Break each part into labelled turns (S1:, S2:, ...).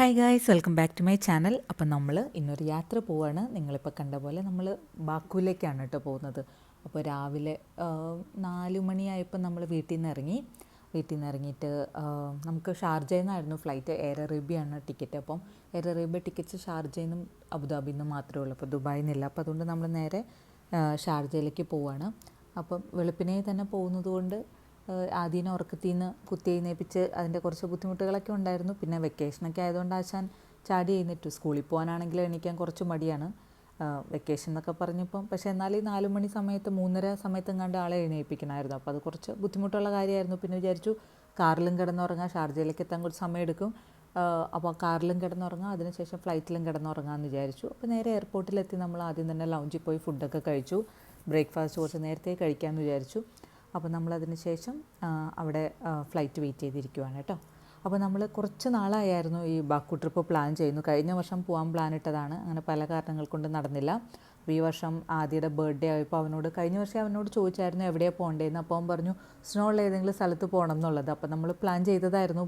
S1: Hi guys welcome back to my channel അപ്പം നമ്മൾ ഇന്നൊരു യാത്ര പോവാണ്. നിങ്ങളിപ്പോൾ കണ്ട പോലെ നമ്മൾ ബാക്കുവിലേക്കാണ് കേട്ടോ പോകുന്നത്. അപ്പോൾ രാവിലെ നാല് മണിയായപ്പോൾ നമ്മൾ വീട്ടിൽ നിന്ന് ഇറങ്ങി വീട്ടിൽ നിന്ന് ഇറങ്ങിയിട്ട് നമുക്ക് ഷാർജയിൽ നിന്നായിരുന്നു ഫ്ലൈറ്റ് എയർ അറേബ്യയാണ് ടിക്കറ്റ് അപ്പം എയർ അറേബ്യ ടിക്കറ്റ്സ് ഷാർജയിൽ നിന്നും അബുദാബിയിൽ നിന്നും മാത്രമേ ഉള്ളൂ. അപ്പോൾ ദുബായിൽ നിന്നില്ല അപ്പോൾ അതുകൊണ്ട് നമ്മൾ നേരെ ഷാർജയിലേക്ക് പോവാണ്. അപ്പം വെളുപ്പിനെ തന്നെ പോകുന്നത് കൊണ്ട് ആദ്യം ഉറക്കത്തിൽ നിന്ന് കുത്തി എഴുന്നേപ്പിച്ച് അതിന്റെ കുറച്ച് ബുദ്ധിമുട്ടുകളൊക്കെ ഉണ്ടായിരുന്നു. പിന്നെ വെക്കേഷനൊക്കെ ആയതുകൊണ്ട് ആശാൻ ചാടി എഴുന്നേറ്റു. സ്കൂളിൽ പോകാനാണെങ്കിൽ എണീക്കാൻ കുറച്ച് മടിയാണ്. വെക്കേഷൻ എന്നൊക്കെ പറഞ്ഞപ്പം പക്ഷേ എന്നാൽ ഈ നാല് മണി സമയത്ത് മൂന്നര സമയത്തും കണ്ട് ആളെ എഴുന്നേൽപ്പിക്കണമായിരുന്നു. അപ്പോൾ അത് കുറച്ച് ബുദ്ധിമുട്ടുള്ള കാര്യമായിരുന്നു. പിന്നെ വിചാരിച്ചു കാറിലും കിടന്നുറങ്ങാം. ഷാർജയിലേക്ക് എത്താൻ കുറച്ച് സമയം എടുക്കും അപ്പോൾ കാറിലും കിടന്നുറങ്ങാം. അതിനുശേഷം ഫ്ലൈറ്റിലും കിടന്നുറങ്ങാമെന്ന് വിചാരിച്ചു. അപ്പോൾ നേരെ എയർപോർട്ടിലെത്തി നമ്മൾ ആദ്യം തന്നെ ലൗഞ്ചിൽ പോയി ഫുഡൊക്കെ കഴിച്ചു. ബ്രേക്ക്ഫാസ്റ്റ് കുറച്ച് നേരത്തെ കഴിക്കാമെന്ന് വിചാരിച്ചു. അപ്പോൾ നമ്മളതിന് ശേഷം അവിടെ ഫ്ലൈറ്റ് വെയിറ്റ് ചെയ്തിരിക്കുവാണ് കേട്ടോ. അപ്പോൾ നമ്മൾ കുറച്ച് നാളായായിരുന്നു ഈ ബാക്കു ട്രിപ്പ് പ്ലാൻ ചെയ്യുന്നു കഴിഞ്ഞ വർഷം പോകാൻ പ്ലാൻ ഇട്ടതാണ്. അങ്ങനെ പല കാരണങ്ങൾ കൊണ്ട് നടന്നില്ല. ഈ വർഷം ആദ്യയുടെ ബർത്ത്ഡേ ആയപ്പോൾ അവനോട് കഴിഞ്ഞ വർഷം അവനോട് ചോദിച്ചായിരുന്നു എവിടെയാണ് പോകേണ്ടതെന്ന് അപ്പോൾ അവൻ പറഞ്ഞു സ്നോ ഉള്ള ഏതെങ്കിലും സ്ഥലത്ത് പോകണം എന്നുള്ളത്. അപ്പോൾ നമ്മൾ പ്ലാൻ ചെയ്തതായിരുന്നു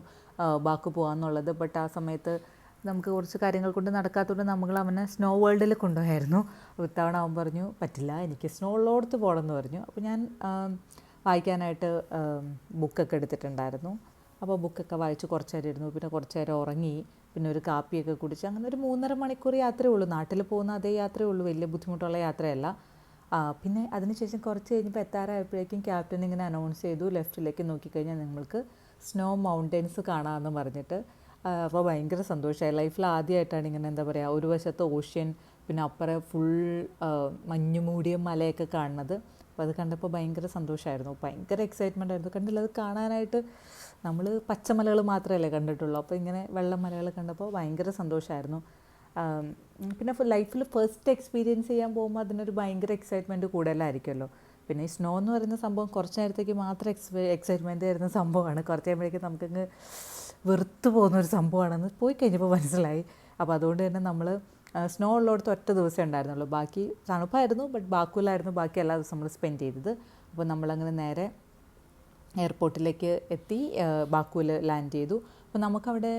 S1: ബാക്ക് പോകാമെന്നുള്ളത് ബട്ട് ആ സമയത്ത് നമുക്ക് കുറച്ച് കാര്യങ്ങൾ കൊണ്ട് നടക്കാത്തതുകൊണ്ട് നമ്മൾ അവനെ സ്നോ വേൾഡിൽ കൊണ്ടുപോയായിരുന്നു. ഇത്തവണ അവൻ പറഞ്ഞു പറ്റില്ല എനിക്ക് സ്നോ ഉള്ളോടത്ത് പോകണം എന്ന് പറഞ്ഞു. അപ്പോൾ ഞാൻ വായിക്കാനായിട്ട് ബുക്കൊക്കെ എടുത്തിട്ടുണ്ടായിരുന്നു. അപ്പോൾ ബുക്കൊക്കെ വായിച്ച് കുറച്ച് നേരം ഇരുന്നു. പിന്നെ കുറച്ച് നേരം ഉറങ്ങി. പിന്നെ ഒരു കാപ്പിയൊക്കെ കുടിച്ച് അങ്ങനെ ഒരു മൂന്നര മണിക്കൂർ യാത്രയേ ഉള്ളൂ. നാട്ടിൽ പോകുന്ന അതേ യാത്രയേ ഉള്ളൂ. വലിയ ബുദ്ധിമുട്ടുള്ള യാത്രയല്ല. പിന്നെ അതിനുശേഷം കുറച്ച് കഴിഞ്ഞപ്പോൾ എത്താറായപ്പോഴേക്കും ക്യാപ്റ്റൻ ഇങ്ങനെ അനൗൺസ് ചെയ്തു. ലെഫ്റ്റിലേക്ക് നോക്കിക്കഴിഞ്ഞാൽ നിങ്ങൾക്ക് സ്നോ മൗണ്ടൻസ് കാണാമെന്ന് പറഞ്ഞിട്ട്. അപ്പോൾ ഭയങ്കര സന്തോഷമായി. ലൈഫിൽ ആദ്യമായിട്ടാണ് ഇങ്ങനെ എന്താ പറയുക ഒരു വശത്ത് ഓഷ്യൻ പിന്നെ അപ്പുറം ഫുൾ മഞ്ഞുമൂടിയ മലയൊക്കെ കാണുന്നത്. അപ്പോൾ അത് കണ്ടപ്പോൾ ഭയങ്കര സന്തോഷമായിരുന്നു ഭയങ്കര എക്സൈറ്റ്മെന്റ് ആയിരുന്നു. കണ്ടില്ല? അത് കാണാനായിട്ട് നമ്മൾ പച്ചമലകൾ മാത്രമല്ലേ കണ്ടിട്ടുള്ളൂ. അപ്പോൾ ഇങ്ങനെ വെള്ളമലകൾ കണ്ടപ്പോൾ ഭയങ്കര സന്തോഷമായിരുന്നു പിന്നെ ലൈഫിൽ ഫസ്റ്റ് എക്സ്പീരിയൻസ് ചെയ്യാൻ പോകുമ്പോൾ അതിനൊരു ഭയങ്കര എക്സൈറ്റ്മെന്റ് കൂടുതലായിരിക്കുമല്ലോ. പിന്നെ ഈ സ്നോ എന്ന് പറയുന്ന സംഭവം കുറച്ച് നേരത്തേക്ക് മാത്രം എക്സ് എക്സൈറ്റ്മെന്റ് തരുന്ന സംഭവമാണ്. കുറച്ച് കഴിയുമ്പോഴേക്കും നമുക്കങ്ങ് വെറുത്ത് പോകുന്ന ഒരു സംഭവമാണെന്ന് പോയി കഴിഞ്ഞപ്പോൾ മനസ്സിലായി. അപ്പോൾ അതുകൊണ്ട് തന്നെ നമ്മൾ സ്നോ ഉള്ളിടത്ത് ഒറ്റ ദിവസമേ ഉണ്ടായിരുന്നുള്ളൂ. ബാക്കി തണുപ്പായിരുന്നു ബട്ട് ബാക്കുലായിരുന്നു ബാക്കി എല്ലാ ദിവസവും നമ്മൾ സ്പെൻഡ് ചെയ്തത്. അപ്പോൾ നമ്മളങ്ങനെ നേരെ എയർപോർട്ടിലേക്ക് എത്തി ബാക്കുവിൽ ലാൻഡ് ചെയ്തു. അപ്പോൾ നമുക്കവിടെ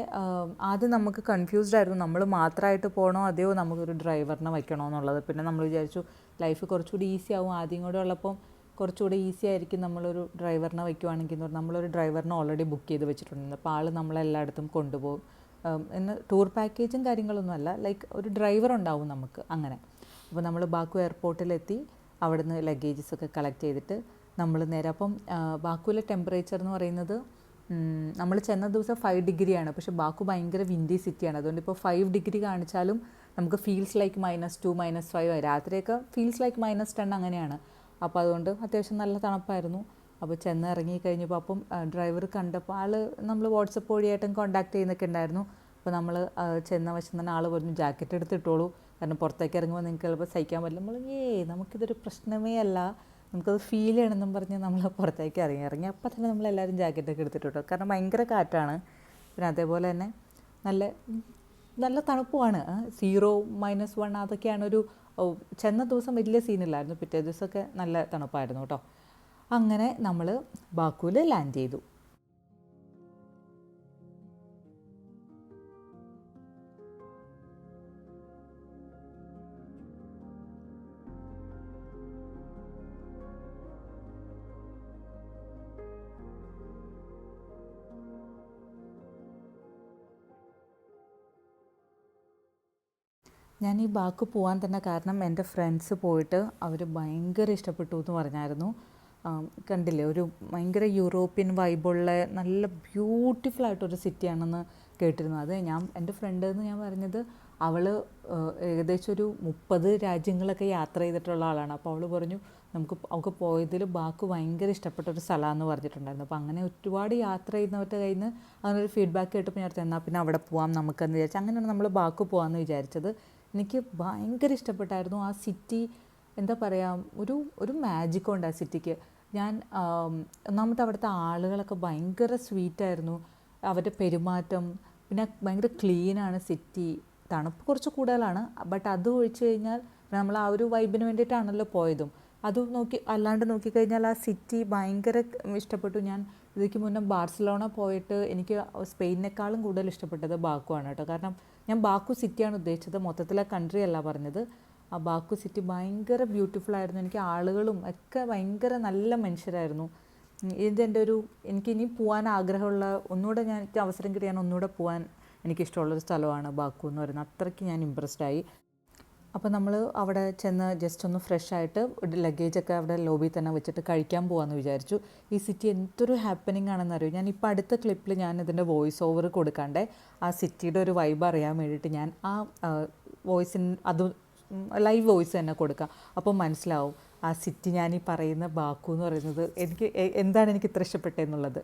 S1: ആദ്യം നമുക്ക് കൺഫ്യൂസ്ഡ് ആയിരുന്നു. നമ്മൾ മാത്രമായിട്ട് പോകണോ അതെയോ നമുക്കൊരു ഡ്രൈവറിനെ വയ്ക്കണോ എന്നുള്ളത്. പിന്നെ നമ്മൾ വിചാരിച്ചു ലൈഫ് കുറച്ചുകൂടി ഈസി ആവും. ആദ്യം കൂടെ ഉള്ളപ്പം കുറച്ചുകൂടി ഈസി ആയിരിക്കും നമ്മളൊരു ഡ്രൈവറിനെ വയ്ക്കുവാണെങ്കിൽ എന്ന് പറഞ്ഞാൽ നമ്മളൊരു ഡ്രൈവറിനെ ഓൾറെഡി ബുക്ക് ചെയ്ത് വെച്ചിട്ടുണ്ട്. അപ്പോൾ ആൾ നമ്മളെല്ലായിടത്തും കൊണ്ടുപോകും. ഉം, ഇന്ന് ടൂർ പാക്കേജും കാര്യങ്ങളൊന്നും അല്ല. ലൈക്ക് ഒരു ഡ്രൈവർ ഉണ്ടാവും നമുക്ക് അങ്ങനെ. അപ്പോൾ നമ്മൾ ബാക്കു എയർപോർട്ടിലെത്തി അവിടുന്ന് ലഗേജസ് ഒക്കെ കളക്ട് ചെയ്തിട്ട് നമ്മൾ നേരെ അപ്പം ബാക്കുവിലെ ടെമ്പറേച്ചർ എന്ന് പറയുന്നത് നമ്മൾ ചെന്ന ദിവസം ഫൈവ് ഡിഗ്രിയാണ്. പക്ഷേ ബാക്കു ഭയങ്കര വിൻഡി സിറ്റിയാണ് അതുകൊണ്ട് ഇപ്പോൾ ഫൈവ് ഡിഗ്രി കാണിച്ചാലും നമുക്ക് feels like minus two minus five രാത്രിയൊക്കെ ഫീൽസ് ലൈക്ക് മൈനസ് ടെൻ അങ്ങനെയാണ്. അപ്പോൾ അതുകൊണ്ട് അത്യാവശ്യം നല്ല തണുപ്പായിരുന്നു. അപ്പോൾ ചെന്ന് ഇറങ്ങി കഴിഞ്ഞപ്പോൾ അപ്പം ഡ്രൈവർ കണ്ടപ്പോൾ ആൾ നമ്മൾ വാട്സപ്പ് വഴിയായിട്ടും കോൺടാക്ട് ചെയ്യുന്നൊക്കെ ഉണ്ടായിരുന്നു. അപ്പോൾ നമ്മൾ ചെന്ന വശം തന്നെ ആൾ പറഞ്ഞു ജാക്കറ്റ് എടുത്തിട്ടോളൂ കാരണം പുറത്തേക്ക് ഇറങ്ങുമ്പോൾ നിങ്ങൾക്ക് ചിലപ്പോൾ സഹിക്കാൻ പറ്റില്ല. നമ്മൾ ഏ നമുക്കിതൊരു പ്രശ്നമേ അല്ല. നമുക്കത് ഫീൽ ചെയ്യണമെന്നും പറഞ്ഞ് നമ്മൾ പുറത്തേക്ക് ഇറങ്ങി. ഇറങ്ങി അപ്പോൾ തന്നെ നമ്മൾ എല്ലാവരും ജാക്കറ്റൊക്കെ എടുത്തിട്ടോ കാരണം ഭയങ്കര കാറ്റാണ്. പിന്നെ അതേപോലെ തന്നെ നല്ല നല്ല തണുപ്പുമാണ്. സീറോ മൈനസ് വൺ അതൊക്കെയാണ് ഒരു ചെന്ന ദിവസം വലിയ സീനില്ലായിരുന്നു പിറ്റേ ദിവസമൊക്കെ നല്ല തണുപ്പായിരുന്നു കേട്ടോ. അങ്ങനെ നമ്മൾ ബാക്കുവിൽ ലാൻഡ് ചെയ്തു. ഞാൻ ഈ ബാക്ക് പോകാൻ തന്നെ കാരണം എന്റെ ഫ്രണ്ട്സ് പോയിട്ട് അവർ ഭയങ്കര ഇഷ്ടപ്പെട്ടു എന്ന് പറഞ്ഞായിരുന്നു. കണ്ടില്ലേ? ഒരു ഭയങ്കര യൂറോപ്യൻ വൈബുള്ള നല്ല ബ്യൂട്ടിഫുൾ ആയിട്ടൊരു സിറ്റിയാണെന്ന് കേട്ടിരുന്നു. അത് ഞാൻ എന്റെ ഫ്രണ്ട് എന്ന് ഞാൻ പറഞ്ഞത് അവൾ ഏകദേശം ഒരു മുപ്പത് രാജ്യങ്ങളൊക്കെ യാത്ര ചെയ്തിട്ടുള്ള ആളാണ്. അപ്പോൾ അവൾ പറഞ്ഞു നമുക്ക് അവൾക്ക് പോയതിൽ ബാക്ക് ഭയങ്കര ഇഷ്ടപ്പെട്ട ഒരു സ്ഥലമാണെന്ന് പറഞ്ഞിട്ടുണ്ടായിരുന്നു. അപ്പോൾ അങ്ങനെ ഒരുപാട് യാത്ര ചെയ്യുന്നവരുടെ കയ്യിൽ നിന്ന് അങ്ങനെ ഒരു ഫീഡ്ബാക്ക് കേട്ടപ്പോൾ ഞാൻ എന്നാൽ പിന്നെ അവിടെ പോവാം നമുക്കെന്ന് വിചാരിച്ചു. അങ്ങനെയാണ് നമ്മൾ ബാക്ക് പോകാമെന്ന് വിചാരിച്ചത്. എനിക്ക് ഭയങ്കര ഇഷ്ടപ്പെട്ടായിരുന്നു ആ സിറ്റി എന്താ പറയുക ഒരു ഒരു മാജിക്കുണ്ട് ആ സിറ്റിക്ക് ഞാൻ ഒന്നാമത്തെ അവിടുത്തെ ആളുകളൊക്കെ ഭയങ്കര സ്വീറ്റായിരുന്നു അവരുടെ പെരുമാറ്റം പിന്നെ ഭയങ്കര ക്ലീനാണ് സിറ്റി തണുപ്പ് കുറച്ച് കൂടുതലാണ്. ബട്ട് അത് ഒഴിച്ച് കഴിഞ്ഞാൽ നമ്മൾ ആ ഒരു വൈബിന് വേണ്ടിയിട്ടാണല്ലോ പോയതും. അത് നോക്കി അല്ലാണ്ട് നോക്കിക്കഴിഞ്ഞാൽ ആ സിറ്റി ഭയങ്കര ഇഷ്ടപ്പെട്ടു. ഞാൻ ഇതിക്ക് മുന്നേ ബാർസലോണ പോയിട്ട് എനിക്ക് സ്പെയിനേക്കാളും കൂടുതൽ ഇഷ്ടപ്പെട്ടത് ബാക്കു ആണ് കേട്ടോ. കാരണം ഞാൻ ബാക്കു സിറ്റിയാണ് ഉദ്ദേശിച്ചത്. മൊത്തത്തിലെ കൺട്രി അല്ല പറഞ്ഞത്. ആ ബാക്കു സിറ്റി ഭയങ്കര ബ്യൂട്ടിഫുൾ ആയിരുന്നു. എനിക്ക് ആളുകളും ഒക്കെ ഭയങ്കര നല്ല മനുഷ്യരായിരുന്നു. ഇതെന്റെ ഒരു എനിക്ക് ഇനി പോകാൻ ആഗ്രഹമുള്ള ഒന്നുകൂടെ ഞാൻ അവസരം കിട്ടിയാൽ ഒന്നുകൂടെ പോകാൻ എനിക്കിഷ്ടമുള്ളൊരു സ്ഥലമാണ് ബാക്കു എന്ന് പറയുന്നത്. അത്രയ്ക്ക് ഞാൻ ഇമ്പ്രസ്ഡ് ആയി. അപ്പോൾ നമ്മൾ അവിടെ ചെന്ന് ജസ്റ്റ് ഒന്ന് ഫ്രഷ് ആയിട്ട് ലഗേജൊക്കെ അവിടെ ലോബിയിൽ തന്നെ വെച്ചിട്ട് കഴിക്കാൻ പോകാമെന്ന് വിചാരിച്ചു. ഈ സിറ്റി എന്തൊരു ഹാപ്പനിങ് ആണെന്ന് അറിയോ ഞാൻ ഇപ്പോൾ അടുത്ത ക്ലിപ്പിൽ ഞാൻ ഇതിന്റെ വോയിസ് ഓവർ കൊടുക്കാണ്ട് ആ സിറ്റിയുടെ ഒരു വൈബ് അറിയാൻ വേണ്ടിയിട്ട് ഞാൻ ആ വോയിസിൻ അത് ലൈവ് വോയിസ് തന്നെ കൊടുക്കാം. അപ്പോൾ മനസ്സിലാവും. ആ സിറ്റി ഞാൻ ഈ പറയുന്ന ബാക്കു എന്ന് പറയുന്നത് എനിക്ക് എന്താണ് എനിക്ക് ഇത്ര ഇഷ്ടപ്പെട്ടതെന്നുള്ളത്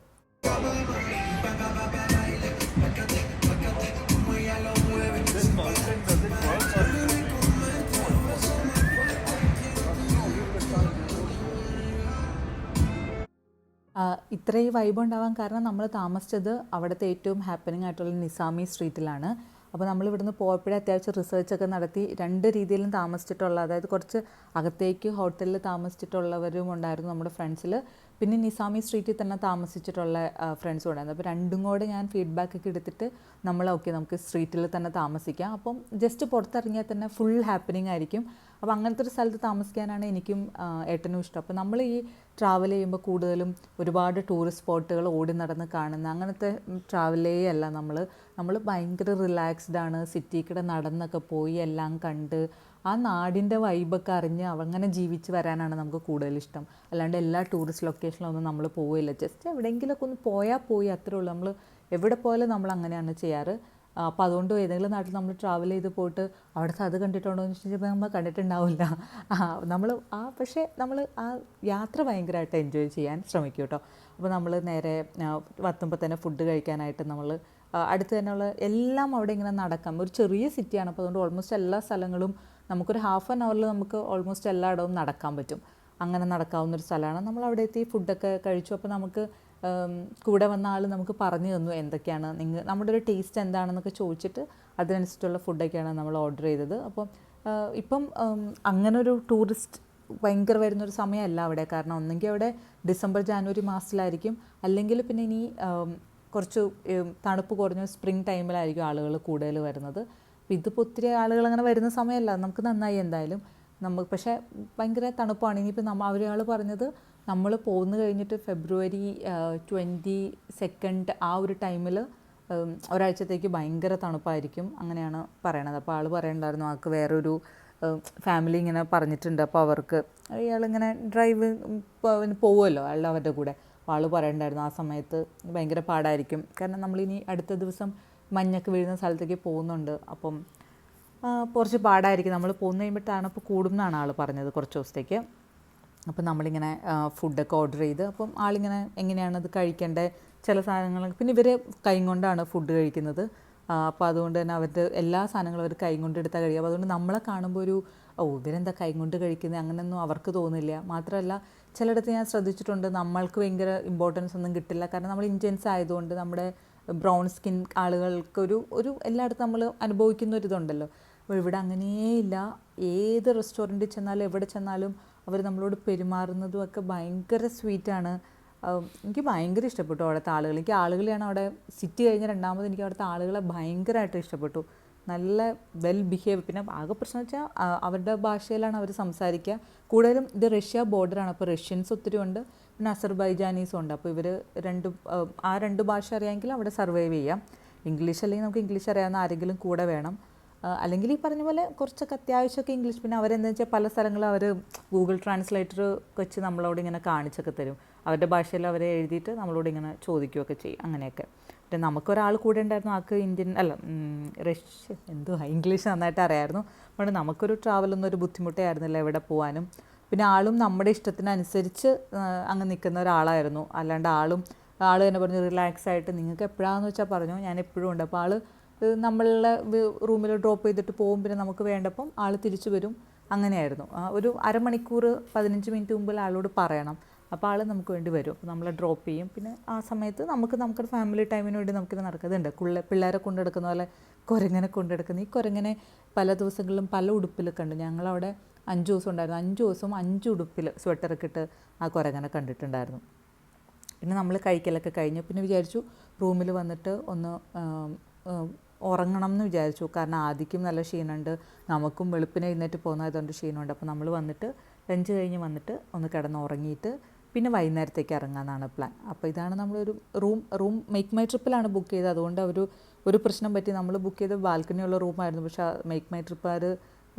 S1: ഇത്രയും വൈബ് ഉണ്ടാവാൻ കാരണം നമ്മൾ താമസിച്ചത് അവിടുത്തെ ഏറ്റവും ഹാപ്പനിങ് ആയിട്ടുള്ള നിസാമി സ്ട്രീറ്റിലാണ് അപ്പോൾ നമ്മൾ ഇവിടുന്ന് പോയപ്പോഴേ അത്യാവശ്യം റിസർച്ചൊക്കെ നടത്തി രണ്ട് രീതിയിലും താമസിച്ചിട്ടുള്ള അതായത് കുറച്ച് അകത്തേക്ക് ഹോട്ടലിൽ താമസിച്ചിട്ടുള്ളവരും ഉണ്ടായിരുന്നു നമ്മുടെ ഫ്രണ്ട്സിൽ പിന്നെ നിസാമി സ്ട്രീറ്റിൽ തന്നെ താമസിച്ചിട്ടുള്ള ഫ്രണ്ട്സും ഉണ്ടായിരുന്നു അപ്പോൾ രണ്ടും കൂടെ ഞാൻ ഫീഡ്ബാക്ക് ഒക്കെ എടുത്തിട്ട് നമ്മൾ ഓക്കെ നമുക്ക് സ്ട്രീറ്റിൽ തന്നെ താമസിക്കാം. അപ്പം ജസ്റ്റ് പുറത്തിറങ്ങിയാൽ തന്നെ ഫുൾ ഹാപ്പനിങ് ആയിരിക്കും. അപ്പോൾ അങ്ങനത്തെ ഒരു സ്ഥലത്ത് താമസിക്കാനാണ് എനിക്കും ഏട്ടനും ഇഷ്ടം. അപ്പോൾ നമ്മൾ ഈ ട്രാവൽ ചെയ്യുമ്പോൾ കൂടുതലും ഒരുപാട് ടൂറിസ്റ്റ് സ്പോട്ടുകൾ ഓടി നടന്ന് കാണുന്ന അങ്ങനത്തെ ട്രാവലേ അല്ല നമ്മൾ. നമ്മൾ ഭയങ്കര റിലാക്സ്ഡ് ആണ്. സിറ്റി നടന്നൊക്കെ പോയി എല്ലാം കണ്ട് ആ നാടിന്റെ വൈബൊക്കെ അറിഞ്ഞ് അങ്ങനെ ജീവിച്ച് വരാനാണ് നമുക്ക് കൂടുതൽ ഇഷ്ടം അല്ലാണ്ട് എല്ലാ ടൂറിസ്റ്റ് ലൊക്കേഷനിലൊന്നും നമ്മൾ പോവില്ല ജസ്റ്റ് എവിടെയെങ്കിലുമൊക്കെ ഒന്ന് പോയാൽ പോയി അത്രേ ഉള്ളൂ. നമ്മൾ എവിടെ പോയാലും നമ്മൾ അങ്ങനെയാണ് ചെയ്യാറ്. അപ്പോൾ അതുകൊണ്ട് ഏതെങ്കിലും നാട്ടിൽ നമ്മൾ ട്രാവൽ ചെയ്ത് പോയിട്ട് അവിടുത്തെ അത് കണ്ടിട്ടുണ്ടോ എന്ന് ചോദിച്ചാൽ നമ്മൾ കണ്ടിട്ടുണ്ടാവില്ല. ആ നമ്മൾ ആ പക്ഷേ നമ്മൾ ആ യാത്ര ഭയങ്കരമായിട്ട് എൻജോയ് ചെയ്യാൻ ശ്രമിക്കും കേട്ടോ. അപ്പോൾ നമ്മൾ നേരെ വത്തുമ്പോൾ തന്നെ ഫുഡ് കഴിക്കാനായിട്ട് നമ്മൾ അടുത്ത് തന്നെയുള്ള എല്ലാം അവിടെ ഇങ്ങനെ നടക്കാം. ഒരു ചെറിയ സിറ്റിയാണ് അപ്പോൾ അതുകൊണ്ട് ഓൾമോസ്റ്റ് എല്ലാ സ്ഥലങ്ങളും നമുക്കൊരു ഹാഫ് ആൻ അവറിൽ നമുക്ക് ഓൾമോസ്റ്റ് എല്ലായിടവും നടക്കാൻ പറ്റും. അങ്ങനെ നടക്കാവുന്ന ഒരു സ്ഥലമാണ്. നമ്മൾ അവിടെ എത്തി ഫുഡൊക്കെ കഴിച്ചു. അപ്പോൾ നമുക്ക് കൂടെ വന്ന ആൾ നമുക്ക് പറഞ്ഞു തന്നു എന്തൊക്കെയാണ് നിങ്ങൾ നമ്മുടെ ഒരു ടേസ്റ്റ് എന്താണെന്നൊക്കെ ചോദിച്ചിട്ട് അതിനനുസരിച്ചുള്ള ഫുഡൊക്കെയാണ് നമ്മൾ ഓർഡർ ചെയ്തത്. അപ്പം ഇപ്പം അങ്ങനൊരു ടൂറിസ്റ്റ് ഭയങ്കര വരുന്നൊരു സമയമല്ല അവിടെ. കാരണം ഒന്നെങ്കിൽ അവിടെ ഡിസംബർ ജാനുവരി മാസത്തിലായിരിക്കും. അല്ലെങ്കിൽ പിന്നെ ഇനി കുറച്ച് തണുപ്പ് കുറഞ്ഞ സ്പ്രിംഗ് ടൈമിലായിരിക്കും ആളുകൾ കൂടുതൽ വരുന്നത്. ഇതിപ്പോൾ ഒത്തിരി ആളുകൾ അങ്ങനെ വരുന്ന സമയമല്ല നമുക്ക് നന്നായി എന്തായാലും നമ്മൾ പക്ഷേ ഭയങ്കര തണുപ്പാണ്. ഇനിയിപ്പോൾ നമ്മ അവരാൾ പറഞ്ഞത് നമ്മൾ പോന്നു കഴിഞ്ഞിട്ട് ഫെബ്രുവരി ട്വന്റി സെക്കൻഡ് ആ ഒരു ടൈമിൽ ഒരാഴ്ചത്തേക്ക് ഭയങ്കര തണുപ്പായിരിക്കും അങ്ങനെയാണ് പറയണത്. അപ്പോൾ ആൾ പറയണ്ടായിരുന്നു ആൾക്ക് വേറൊരു ഫാമിലി ഇങ്ങനെ പറഞ്ഞിട്ടുണ്ട്. അപ്പോൾ അവർക്ക് ഇയാളിങ്ങനെ ഡ്രൈവ് പോവുമല്ലോ അയാൾ അവരുടെ കൂടെ. അപ്പോൾ ആൾ പറയണ്ടായിരുന്നു ആ സമയത്ത് ഭയങ്കര പാടായിരിക്കും. കാരണം നമ്മളിനി അടുത്ത ദിവസം മഞ്ഞൊക്കെ വീഴുന്ന സ്ഥലത്തേക്ക് പോകുന്നുണ്ട്. അപ്പം കുറച്ച് പാടായിരിക്കും. നമ്മൾ പോകുന്ന കഴിയുമ്പോൾ തണുപ്പ് കൂടും എന്നാണ് ആൾ പറഞ്ഞത് കുറച്ച് ദിവസത്തേക്ക്. അപ്പം നമ്മളിങ്ങനെ ഫുഡൊക്കെ ഓർഡർ ചെയ്ത് അപ്പം ആളിങ്ങനെ എങ്ങനെയാണ് അത് കഴിക്കേണ്ടത് ചില സാധനങ്ങൾ പിന്നെ ഇവർ കൈ കൊണ്ടാണ് ഫുഡ് കഴിക്കുന്നത്. അപ്പോൾ അതുകൊണ്ട് തന്നെ അവരുടെ എല്ലാ സാധനങ്ങളും അവർ കൈ കൊണ്ട് എടുത്താൽ കഴിയും അപ്പോൾ അതുകൊണ്ട് നമ്മളെ കാണുമ്പോൾ ഒരു ഓ ഇവരെന്താ കൈ കൊണ്ട് കഴിക്കുന്നത് അങ്ങനെയൊന്നും അവർക്ക് തോന്നില്ല. മാത്രമല്ല ചിലയിടത്ത് ഞാൻ ശ്രദ്ധിച്ചിട്ടുണ്ട് നമ്മൾക്ക് ഭയങ്കര ഇമ്പോർട്ടൻസ് ഒന്നും കിട്ടില്ല. കാരണം നമ്മൾ ഇന്ത്യൻസ് ആയതുകൊണ്ട് നമ്മുടെ ബ്രൗൺ സ്കിൻ ആളുകൾക്കൊരു ഒരു എല്ലായിടത്തും നമ്മൾ അനുഭവിക്കുന്ന ഒരു ഇതുണ്ടല്ലോ. അപ്പോൾ ഇവിടെ അങ്ങനെയില്ല. ഏത് റെസ്റ്റോറന്റിൽ ചെന്നാലും എവിടെ ചെന്നാലും അവർ നമ്മളോട് പെരുമാറുന്നതും ഒക്കെ ഭയങ്കര സ്വീറ്റാണ്. എനിക്ക് ഭയങ്കര ഇഷ്ടപ്പെട്ടു അവിടുത്തെ ആളുകൾ. എനിക്ക് ആളുകളെയാണ് അവിടെ സിറ്റി കഴിഞ്ഞ രണ്ടാമത് എനിക്ക് അവിടുത്തെ ആളുകളെ ഭയങ്കരമായിട്ട് ഇഷ്ടപ്പെട്ടു. നല്ല വെൽ ബിഹേവ് പിന്നെ ആകെ പ്രശ്നം വെച്ചാൽ അവരുടെ ഭാഷയിലാണ് അവർ സംസാരിക്കുക. കൂടുതലും ഇത് റഷ്യ ബോർഡറാണ് അപ്പോൾ റഷ്യൻസ് ഒത്തിരി ഉണ്ട്. പിന്നെ അസർബൈജാനീസും ഉണ്ട് അപ്പോൾ ഇവർ രണ്ട് ആ, രണ്ട് ഭാഷ അറിയാമെങ്കിൽ അവിടെ സർവൈവ് ചെയ്യാം. ഇംഗ്ലീഷ് അല്ലെങ്കിൽ നമുക്ക് ഇംഗ്ലീഷ് അറിയാവുന്ന ആരെങ്കിലും കൂടെ വേണം. അല്ലെങ്കിൽ ഈ പറഞ്ഞ പോലെ കുറച്ചൊക്കെ അത്യാവശ്യമൊക്കെ ഇംഗ്ലീഷ്. പിന്നെ അവരെന്താ വെച്ചാൽ പല സ്ഥലങ്ങളും അവർ ഗൂഗിൾ ട്രാൻസ്ലേറ്റർ വെച്ച് നമ്മളോട് ഇങ്ങനെ കാണിച്ചൊക്കെ തരും. അവരുടെ ഭാഷയിൽ അവരെ എഴുതിയിട്ട് നമ്മളോട് ഇങ്ങനെ ചോദിക്കുകയൊക്കെ ചെയ്യും. അങ്ങനെയൊക്കെ. പിന്നെ നമുക്കൊരാൾ കൂടെ ഉണ്ടായിരുന്നു. ആൾക്ക് ഇന്ത്യൻ അല്ല റഷ്യ എന്തുവാ? ഇംഗ്ലീഷ് നന്നായിട്ട് അറിയായിരുന്നു അതുകൊണ്ട് നമുക്കൊരു ട്രാവലൊന്നും ഒരു ബുദ്ധിമുട്ടേ ആയിരുന്നില്ല എവിടെ പോകാനും പിന്നെ ആളും നമ്മുടെ ഇഷ്ടത്തിനനുസരിച്ച് അങ്ങ് നിൽക്കുന്ന ഒരാളായിരുന്നു. അല്ലാണ്ട് ആളും ആൾ തന്നെ പറഞ്ഞു റിലാക്സ് ആയിട്ട് നിങ്ങൾക്ക് എപ്പോഴാന്ന് വെച്ചാൽ പറഞ്ഞു ഞാൻ എപ്പോഴും ഉണ്ട്. അപ്പോൾ ആൾ നമ്മളുടെ റൂമിൽ ഡ്രോപ്പ് ചെയ്തിട്ട് പോകും പിന്നെ നമുക്ക് വേണ്ടപ്പം ആൾ തിരിച്ചു വരും. അങ്ങനെയായിരുന്നു. ഒരു അരമണിക്കൂർ പതിനഞ്ച് മിനിറ്റ് മുമ്പിൽ ആളോട് പറയണം. അപ്പോൾ ആൾ നമുക്ക് വേണ്ടി വരും. അപ്പോൾ നമ്മളെ ഡ്രോപ്പ് ചെയ്യും. പിന്നെ ആ സമയത്ത് നമുക്ക് നമുക്കൊരു ഫാമിലി ടൈമിന് വേണ്ടി നമുക്കിത് നടക്കുന്നുണ്ട്. കുള്ള പിള്ളേരെ കൊണ്ടെടുക്കുന്ന പോലെ കുരങ്ങനെ കൊണ്ടെടുക്കുന്ന. ഈ കുരങ്ങനെ പല ദിവസങ്ങളിലും പല ഉടുപ്പിലൊക്കെ ഉണ്ട്. ഞങ്ങളവിടെ അഞ്ച് ദിവസം ഉണ്ടായിരുന്നു. അഞ്ച് ദിവസം അഞ്ച് ഉടുപ്പിൽ സ്വെറ്ററൊക്കെ ഇട്ട് ആ കുരങ്ങനെ കണ്ടിട്ടുണ്ടായിരുന്നു. പിന്നെ നമ്മൾ കഴിക്കലൊക്കെ കഴിഞ്ഞു. പിന്നെ വിചാരിച്ചു റൂമിൽ വന്നിട്ട് ഒന്ന് ഉറങ്ങണം എന്ന് വിചാരിച്ചു. കാരണം ആദിക്കും നല്ല ക്ഷീണമുണ്ട് നമുക്കും വെളുപ്പിനെ എഴുന്നേറ്റ് പോകുന്നതായതുകൊണ്ട് ക്ഷീണമുണ്ട് അപ്പോൾ നമ്മൾ വന്നിട്ട് ലഞ്ച് കഴിഞ്ഞ് വന്നിട്ട് ഒന്ന് കിടന്ന് ഉറങ്ങിയിട്ട് പിന്നെ വൈകുന്നേരത്തേക്ക് ഇറങ്ങാമെന്നാണ് പ്ലാൻ അപ്പോൾ ഇതാണ് നമ്മളൊരു റൂം റൂം മേക്ക് മൈ ട്രിപ്പിലാണ് ബുക്ക് ചെയ്തത്. അതുകൊണ്ട് ഒരു ഒരു പ്രശ്നം പറ്റി നമ്മൾ ബുക്ക് ചെയ്ത ബാൽക്കണിയുള്ള റൂമായിരുന്നു പക്ഷേ മേക്ക് മൈ ട്രിപ്പുകാർ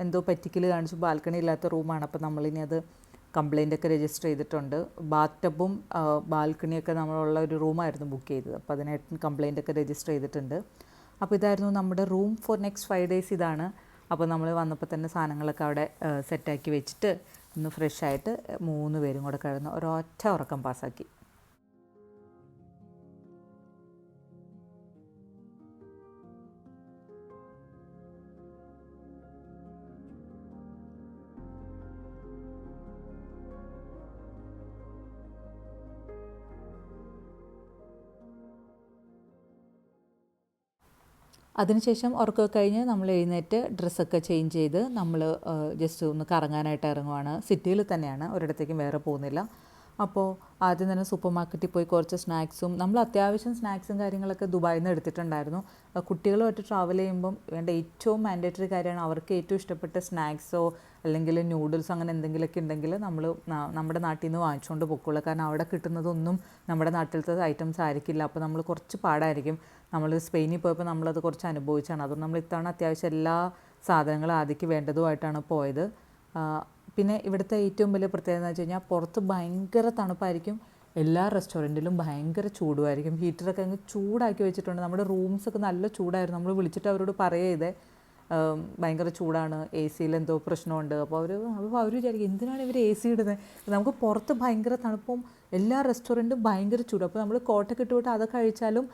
S1: എന്തോ പറ്റിക്കൽ കാണിച്ചു ബാൽക്കണി ഇല്ലാത്ത റൂമാണ് അപ്പോൾ നമ്മളിനി അത് കംപ്ലൈന്റ് ഒക്കെ രജിസ്റ്റർ ചെയ്തിട്ടുണ്ട്. ബാത്ത് ടബും ബാൽക്കണിയൊക്കെ നമ്മളുള്ള ഒരു റൂമായിരുന്നു ബുക്ക് ചെയ്തത്. അപ്പോൾ അതിനായിട്ട് കംപ്ലൈന്റ് ഒക്കെ രജിസ്റ്റർ ചെയ്തിട്ടുണ്ട്. അപ്പോൾ ഇതായിരുന്നു നമ്മുടെ room for next five days ഇതാണ്. അപ്പോൾ നമ്മൾ വന്നപ്പോൾ തന്നെ സാധനങ്ങളൊക്കെ അവിടെ സെറ്റാക്കി വെച്ചിട്ട് ഒന്ന് ഫ്രഷായിട്ട് മൂന്ന് പേരും കൂടെ കിടന്ന് ഒരൊറ്റ ഉറക്കം പാസ്സാക്കി. അതിനുശേഷം ഉറക്കമൊക്കെ കഴിഞ്ഞ് നമ്മൾ എഴുന്നേറ്റ് ഡ്രസ്സൊക്കെ ചേഞ്ച് ചെയ്ത് നമ്മൾ ജസ്റ്റ് ഒന്ന് കറങ്ങാനായിട്ട് ഇറങ്ങുവാണ്. സിറ്റിയിൽ തന്നെയാണ്. ഒരിടത്തേക്കും വേറെ പോകുന്നില്ല. അപ്പോൾ ആദ്യം തന്നെ സൂപ്പർ മാർക്കറ്റിൽ പോയി കുറച്ച് സ്നാക്സും നമ്മൾ അത്യാവശ്യം സ്നാക്സും കാര്യങ്ങളൊക്കെ ദുബായിൽ നിന്ന് എടുത്തിട്ടുണ്ടായിരുന്നു കുട്ടികളുമായിട്ട് ട്രാവൽ ചെയ്യുമ്പം വേണ്ട ഏറ്റവും മാൻഡേറ്ററി കാര്യമാണ് അവർക്ക് ഏറ്റവും ഇഷ്ടപ്പെട്ട സ്നാക്സോ അല്ലെങ്കിൽ നൂഡിൽസ് അങ്ങനെ എന്തെങ്കിലുമൊക്കെ ഉണ്ടെങ്കിൽ നമ്മൾ നമ്മുടെ നാട്ടിൽ നിന്ന് വാങ്ങിച്ചുകൊണ്ട് പൊക്കോളൂ. കാരണം അവിടെ കിട്ടുന്നതൊന്നും നമ്മുടെ നാട്ടിലത്തെ ഐറ്റംസ് ആയിരിക്കില്ല. അപ്പോൾ നമ്മൾ കുറച്ച് പാടായിരിക്കും. നമ്മൾ സ്പെയിനിൽ പോയപ്പോൾ നമ്മളത് കുറച്ച് അനുഭവിച്ചാണ്. അതുകൊണ്ട് നമ്മൾ ഇത്തവണ അത്യാവശ്യം എല്ലാ സാധനങ്ങളും ആദ്യക്ക് വേണ്ടതുമായിട്ടാണ് പോയത്. പിന്നെ ഇവിടുത്തെ ഏറ്റവും വലിയ പ്രത്യേകത എന്ന് വെച്ച് കഴിഞ്ഞാൽ പുറത്ത് ഭയങ്കര തണുപ്പായിരിക്കും. എല്ലാ റെസ്റ്റോറന്റിലും ഭയങ്കര ചൂടുമായിരിക്കും. ഹീറ്ററൊക്കെ അങ്ങ് ചൂടാക്കി വെച്ചിട്ടുണ്ട്. നമ്മുടെ റൂംസൊക്കെ നല്ല ചൂടായിരുന്നു. നമ്മൾ വിളിച്ചിട്ട് അവരോട് പറയതേ ഭയങ്കര ചൂടാണ്. എ സിയിൽ എന്തോ പ്രശ്നമുണ്ട്. അപ്പോൾ അവർ അപ്പോൾ അവർ വിചാരിക്കും എന്തിനാണ് ഇവർ എ സി ഇടുന്നത് നമുക്ക് പുറത്ത് ഭയങ്കര തണുപ്പും എല്ലാ റെസ്റ്റോറന്റും ഭയങ്കര ചൂട്. അപ്പോൾ നമ്മൾ കോട്ടൊക്കെ ഇട്ടുവിട്ട് അതൊക്കെ കഴിച്ചാലും